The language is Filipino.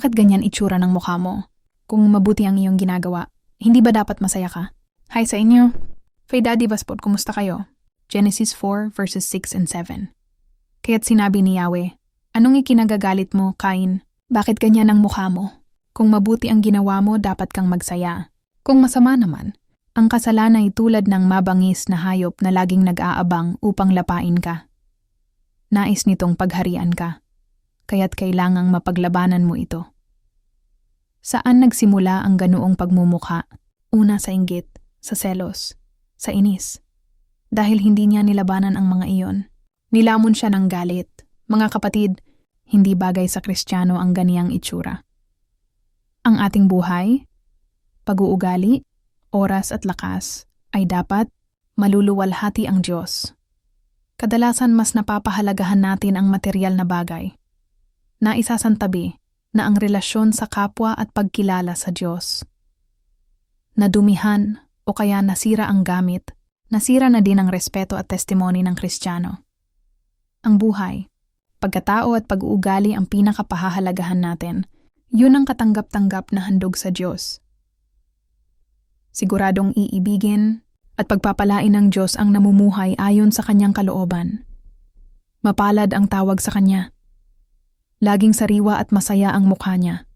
Bakit ganyan itsura ng mukha mo? Kung mabuti ang iyong ginagawa, hindi ba dapat masaya ka? Hi sa inyo. Fay Daddy Baspot, kumusta kayo? Genesis 4 verses 6 and 7. Kaya't sinabi ni Yahweh, Anong ikinagagalit mo, Cain? Bakit ganyan ang mukha mo? Kung mabuti ang ginawa mo, dapat kang magsaya. Kung masama naman, ang kasalanan ay tulad ng mabangis na hayop na laging nag-aabang upang lapain ka. Nais nitong pagharian ka, kaya't kailangang mapaglabanan mo ito. Saan nagsimula ang ganoong pagmumukha? Una sa inggit, sa selos, sa inis. Dahil hindi niya nilabanan ang mga iyon. Nilamon siya ng galit. Mga kapatid, hindi bagay sa Kristiyano ang ganiyang itsura. Ang ating buhay, pag-uugali, oras at lakas ay dapat maluluwalhati ang Diyos. Kadalasan mas napapahalagahan natin ang material na bagay. Naisasantabi na ang relasyon sa kapwa at pagkilala sa Diyos. Nadumihan o kaya nasira ang gamit, nasira na din ang respeto at testimony ng Kristiyano. Ang buhay, pagkatao at pag-uugali ang pinakapahahalagahan natin, yun ang katanggap-tanggap na handog sa Diyos. Siguradong iibigin at pagpapalain ng Diyos ang namumuhay ayon sa kanyang kalooban. Mapalad ang tawag sa kanya. Laging sariwa at masaya ang mukha niya.